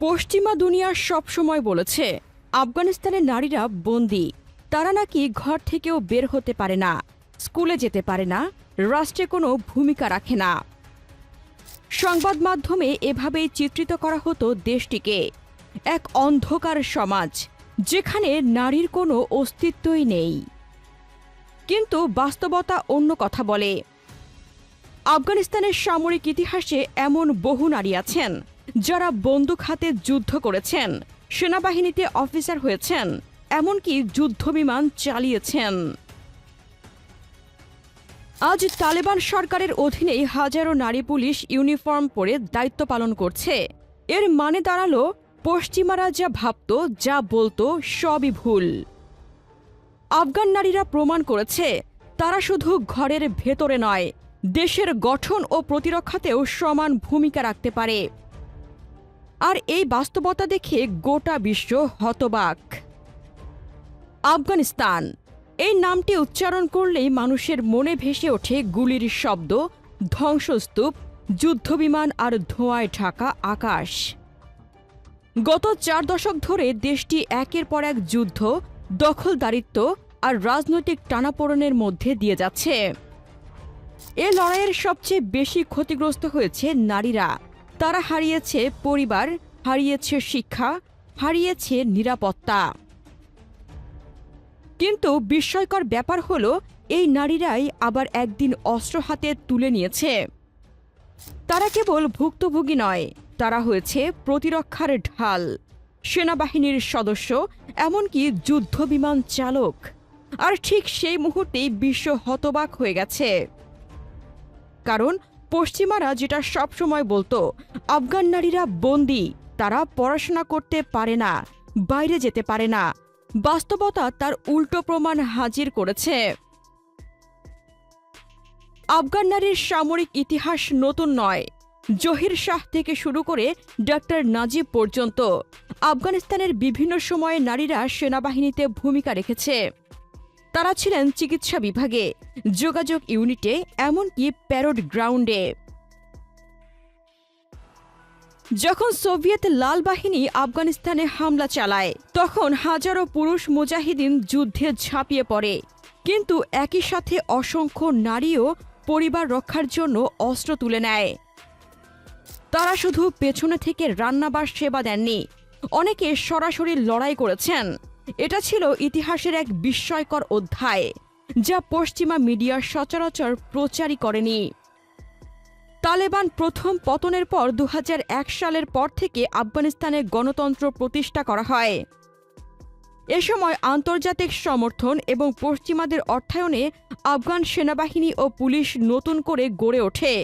পশ্চিমা দুনিয়া সবসময় বলেছে, আফগানিস্তানের নারীরা বন্দি। তারা নাকি ঘর থেকেও বের হতে পারে না, স্কুলে যেতে পারে না, রাষ্ট্রে কোনো ভূমিকা রাখে না। সংবাদ মাধ্যমে এভাবেই চিত্রিত করা হতো দেশটিকে। এক অন্ধকার সমাজ, যেখানে নারীর কোনো অস্তিত্বই নেই। কিন্তু বাস্তবতা অন্য কথা বলে। আফগানিস্তানের সামরিক ইতিহাসে এমন বহু নারী আছেন যারা বন্দুক হাতে যুদ্ধ করেছেন, সেনাবাহিনীতে অফিসার হয়েছেন, এমনকি যুদ্ধবিমান চালিয়েছেন। আজ তালেবান সরকারের অধীনেই হাজারো নারী পুলিশ ইউনিফর্ম পরে দায়িত্ব পালন করছে। এর মানে দাঁড়াল, পশ্চিমারা যা ভাবত, যা বলতো, সবই ভুল। আফগান নারীরা প্রমাণ করেছে, তারা শুধু ঘরের ভেতরে নয়, দেশের গঠন ও প্রতিরক্ষাতেও সমান ভূমিকা রাখতে পারে। আর এই বাস্তবতা দেখে গোটা বিশ্ব হতবাক। আফগানিস্তান, এই নামটি উচ্চারণ করলেই মানুষের মনে ভেসে ওঠে গুলির শব্দ, ধ্বংসস্তূপ, যুদ্ধবিমান আর ধোঁয়ায় ঢাকা আকাশ। গত চার দশক ধরে দেশটি একের পর এক যুদ্ধ, দখলদারিত্ব আর রাজনৈতিক টানাপোড়েনের মধ্যে দিয়ে যাচ্ছে। এ লড়াইয়ের সবচেয়ে বেশি ক্ষতিগ্রস্ত হয়েছে নারীরা। তারা হারিয়েছে পরিবার, হারিয়েছে শিক্ষা, হারিয়েছে নিরাপত্তা। কিন্তু বিস্ময়কর ব্যাপার হলো, এই নারীরাই আবার একদিন অস্ত্র হাতে তুলে নিয়েছে। তারা কেবল ভুক্তভোগী নয়, তারা হয়েছে প্রতিরক্ষার ঢাল, সেনাবাহিনীর সদস্য, এমনকি যুদ্ধবিমান চালক। আর ঠিক সেই মুহূর্তেই বিশ্ব হতবাক হয়ে গেছে। কারণ পশ্চিমারা যেটা সবসময় বলতো, আফগান নারীরা বন্দি, তারা পড়াশোনা করতে পারে না, বাইরে যেতে পারে না। বাস্তবতা তার উল্টো প্রমাণ হাজির করেছে। আফগান নারীর সামরিক ইতিহাস নতুন নয়। জহির শাহ থেকে শুরু করে ডাক্তার নাজিব পর্যন্ত আফগানিস্তানের বিভিন্ন সময়ে নারীরা সেনাবাহিনীতে ভূমিকা রেখেছে। তারা ছিলেন চিকিৎসা বিভাগে। যোগাযোগ ইউনিটে এমনকি প্যারোড গ্রাউন্ডে। যখন সোভিয়েত লাল বাহিনী আফগানিস্তানে হামলা চালায়, তখন হাজারো পুরুষ মুজাহিদিন যুদ্ধে ঝাঁপিয়ে পড়ে। কিন্তু একই সাথে অসংখ্য নারীও পরিবার রক্ষার জন্য অস্ত্র তুলে নেয়। তারা শুধু পেছনে থেকে রান্না বা সেবা দেননি, অনেকে সরাসরি লড়াই করেছেন। এটা ছিল ইতিহাসের এক বিস্ময়কর অধ্যায়, যা পশ্চিমা মিডিয়ার সচরাচর প্রচারই করেনি। তালেবান প্রথম পতনের পর দু হাজার এক সালের পর থেকে আফগানিস্তানে গণতন্ত্র প্রতিষ্ঠা করা হয়। এ সময় আন্তর্জাতিক সমর্থন এবং পশ্চিমাদের অর্থায়নে আফগান সেনাবাহিনী ও পুলিশ নতুন করে গড়ে ওঠে।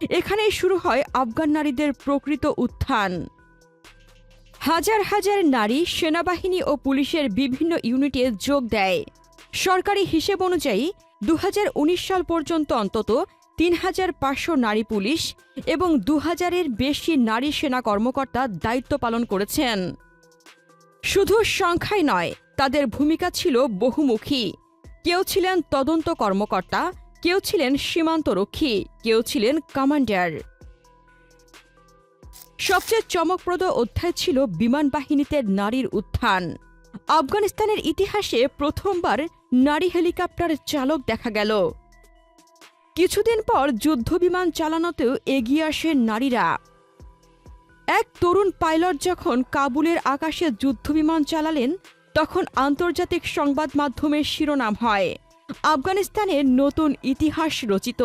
এখানেই শুরু হয় আফগান নারীদের প্রকৃত উত্থান। হাজার হাজার নারী, সেনাবাহিনী ও পুলিশের বিভিন্ন ইউনিটে যোগ দেয়। সরকারি হিসেব অনুযায়ী দু হাজার উনিশ সাল পর্যন্ত অন্তত তিন হাজার পাঁচশো নারী পুলিশ এবং দু হাজারের বেশি নারী সেনা কর্মকর্তা দায়িত্ব পালন করেছেন। শুধু সংখ্যাই নয়, তাদের ভূমিকা ছিল বহুমুখী। কেউ ছিলেন তদন্ত কর্মকর্তা, কেউ ছিলেন সীমান্তরক্ষী, কেউ ছিলেন কমান্ডার। সবচেয়ে চমকপ্রদ অধ্যায় ছিল বিমান বাহিনীতে নারীর উত্থান। আফগানিস্তানের ইতিহাসে প্রথমবার নারী হেলিকপ্টার চালক দেখা গেল। কিছুদিন পর যুদ্ধবিমান চালানোতেও এগিয়ে আসে নারীরা। এক তরুণ পাইলট যখন কাবুলের আকাশে যুদ্ধবিমান চালালেন, তখন আন্তর্জাতিক সংবাদ মাধ্যমের শিরোনাম হয়। আফগানিস্তানের নতুন ইতিহাস রচিত।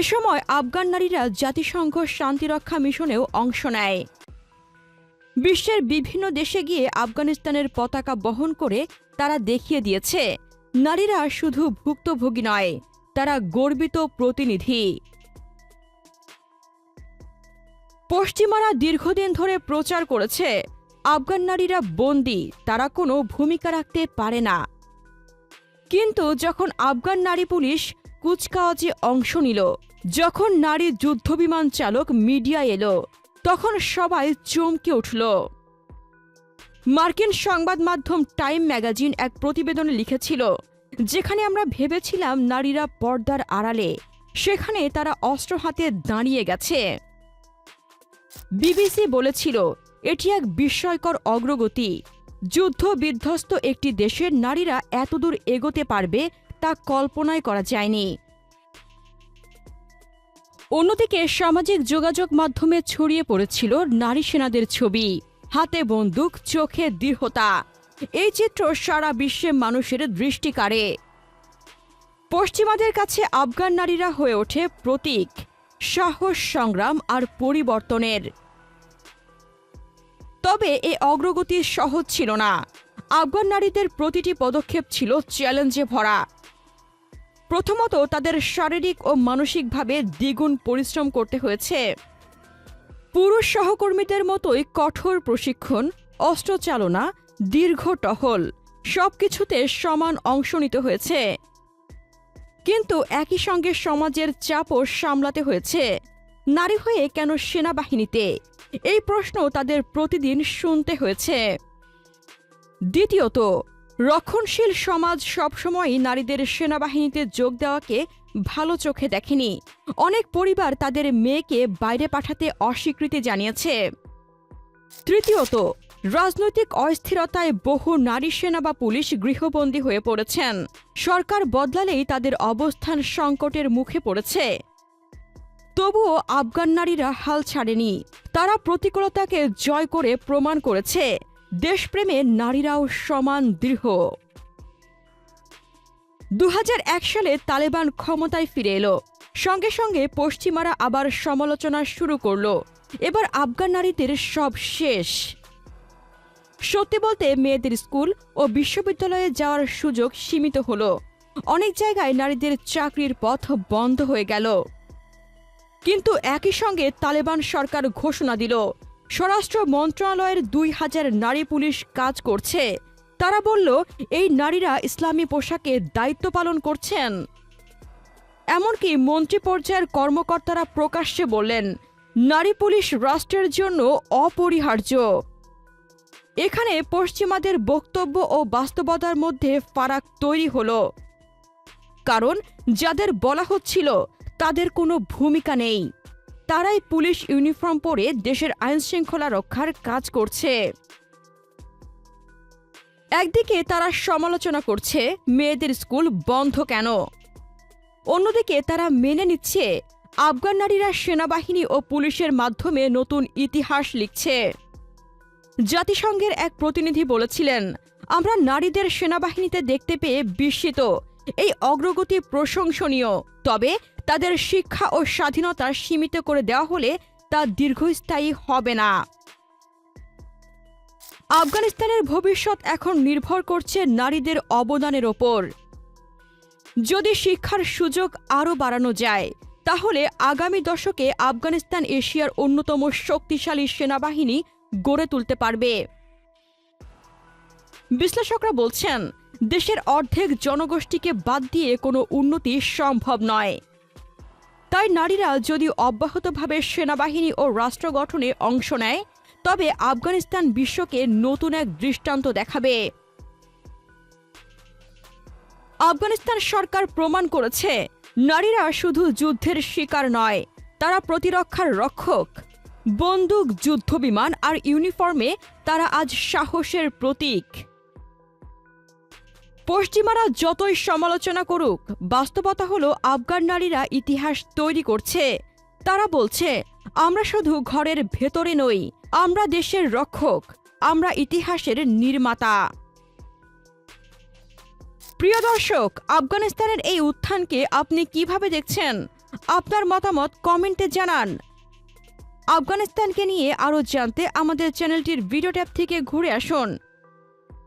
এ সময় আফগান নারীরা জাতিসংঘ শান্তিরক্ষা মিশনেও অংশ নেয়। বিশ্বের বিভিন্ন দেশে গিয়ে আফগানিস্তানের পতাকা বহন করে তারা দেখিয়ে দিয়েছে, নারীরা শুধু ভুক্তভোগী নয়, তারা গর্বিত প্রতিনিধি। পশ্চিমারা দীর্ঘদিন ধরে প্রচার করেছে, আফগান নারীরা বন্দি, তারা কোনো ভূমিকা রাখতে পারে না। কিন্তু যখন আফগান নারী পুলিশ কুচকাওয়াজে অংশ নিল যখন নারী যুদ্ধবিমান চালক মিডিয়া এলো, তখন সবাই চমকে উঠল। মার্কিন সংবাদ মাধ্যম টাইম ম্যাগাজিন এক প্রতিবেদনে লিখেছিল, যেখানে আমরা ভেবেছিলাম নারীরা পর্দার আড়ালে, সেখানে তারা অস্ত্র হাতে দাঁড়িয়ে গেছে। বিবিসি বলেছিল, এটি এক বিস্ময়কর অগ্রগতি। যুদ্ধ বিধ্বস্ত একটি দেশের নারীরা এতদূর এগোতে পারবে তা কল্পনাই করা যায়নি। অন্যদিকে সামাজিক যোগাযোগ মাধ্যমে ছড়িয়ে পড়েছিল নারী সেনাদের ছবি। হাতে বন্দুক, চোখে দৃঢ়তা। এই চিত্র সারা বিশ্বে মানুষের দৃষ্টি কাড়ে। পশ্চিমাদের কাছে আফগান নারীরা হয়ে ওঠে প্রতীক, সাহস সংগ্রাম আর পরিবর্তনের। তবে এ অগ্রগতি সহজ ছিল না। আফগান নারীদের প্রতিটি পদক্ষেপ ছিল চ্যালেঞ্জে ভরা। প্রথমত তাদের শারীরিক ও মানসিকভাবে দ্বিগুণ পরিশ্রম করতে হয়েছে। পুরুষ সহকর্মীদের মতোই কঠোর প্রশিক্ষণ, অস্ত্রচালনা, দীর্ঘ টহল, সবকিছুতে সমান অংশ নিতে হয়েছে। কিন্তু একই সঙ্গে সমাজের চাপও সামলাতে হয়েছে। নারী হয়ে কেন সেনাবাহিনীতে? এই প্রশ্ন তাদের প্রতিদিন শুনতে হয়েছে। দ্বিতীয়ত রক্ষণশীল সমাজ সবসময়ই নারীদের সেনাবাহিনীতে যোগ দেওয়াকে ভালো চোখে দেখেনি। অনেক পরিবার তাদের মেয়েকে বাইরে পাঠাতে অস্বীকৃতি জানিয়েছে। তৃতীয়ত, রাজনৈতিক অস্থিরতায় বহু নারী সেনা বা পুলিশ গৃহবন্দী হয়ে পড়েছেন। সরকার বদলালেই তাদের অবস্থান সংকটের মুখে পড়েছে। তবুও আফগান নারীরা হাল ছাড়েনি। তারা প্রতিকূলতাকে জয় করে প্রমাণ করেছে। দেশপ্রেমে নারীরাও সমান দৃঢ়। দু হাজার এক সালে তালেবান ক্ষমতায় ফিরে এলো। সঙ্গে সঙ্গে পশ্চিমারা আবার সমালোচনা শুরু করল। এবার আফগান নারীদের সব শেষ। সত্যি বলতে মেয়েদের স্কুল ও বিশ্ববিদ্যালয়ে যাওয়ার সুযোগ সীমিত হলো। অনেক জায়গায় নারীদের চাকরির পথ বন্ধ হয়ে গেল। কিন্তু একই সঙ্গে তালেবান সরকার ঘোষণা দিল স্বরাষ্ট্র মন্ত্রণালয়ের দুই হাজার নারী পুলিশ কাজ করছে। তারা বলল, এই নারীরা ইসলামী পোশাকে দায়িত্ব পালন করছেন। এমনকি মন্ত্রী পর্যায়ের কর্মকর্তারা প্রকাশ্যে বললেন, নারী পুলিশ রাষ্ট্রের জন্য অপরিহার্য। এখানে পশ্চিমাদের বক্তব্য ও বাস্তবতার মধ্যে ফারাক তৈরি হলো। কারণ, যাদের বলা হচ্ছিল, তাদের কোনো ভূমিকা নেই। তারাই পুলিশ ইউনিফর্ম পরে দেশের আইন শৃঙ্খলা রক্ষার কাজ করছে। একদিকে তারা সমালোচনা করছে, মেয়েদের স্কুল বন্ধ কেন? অন্যদিকে তারা মেনে নিচ্ছে, আফগান নারীরা সেনাবাহিনী ও পুলিশের মাধ্যমে নতুন ইতিহাস লিখছে। জাতিসংঘের এক প্রতিনিধি বলেছিলেন, আমরা নারীদের সেনাবাহিনীতে দেখতে পেয়ে বিস্মিত, এই অগ্রগতি প্রশংসনীয়। তবে তাদের শিক্ষা ও স্বাধীনতা সীমিত করে দেওয়া হলে তা দীর্ঘস্থায়ী হবে না। আফগানিস্তানের ভবিষ্যৎ এখন নির্ভর করছে নারীদের অবদানের ওপর। যদি শিক্ষার সুযোগ আরও বাড়ানো যায়, তাহলে আগামী দশকে আফগানিস্তান এশিয়ার অন্যতম শক্তিশালী সেনাবাহিনী গড়ে তুলতে পারবে। বিশ্লেষকরা বলছেন, দেশের অর্ধেক জনগোষ্ঠীকে বাদ দিয়ে কোনো উন্নতি সম্ভব নয়। তাই নারীরা যদি অব্যাহতভাবে সেনাবাহিনী ও রাষ্ট্র গঠনে অংশ নেয়, তবে আফগানিস্তান বিশ্বকে নতুন এক দৃষ্টান্ত দেখাবে। আফগানিস্তান সরকার প্রমাণ করেছে, নারীরা শুধু যুদ্ধের শিকার নয়, তারা প্রতিরক্ষার রক্ষক। বন্দুক, যুদ্ধবিমান আর ইউনিফর্মে তারা আজ সাহসের প্রতীক। পশ্চিমারা যতই সমালোচনা করুক, বাস্তবতা হলো আফগান নারীরা ইতিহাস তৈরি করছে। তারা বলছে, আমরা শুধু ঘরের ভেতরে নই, আমরা দেশের রক্ষক, আমরা ইতিহাসের নির্মাতা। প্রিয় দর্শক, আফগানিস্তানের এই উত্থানকে আপনি কীভাবে দেখছেন? আপনার মতামত কমেন্টে জানান। আফগানিস্তানকে নিয়ে আরও জানতে আমাদের চ্যানেলটির ভিডিও ট্যাব থেকে ঘুরে আসুন।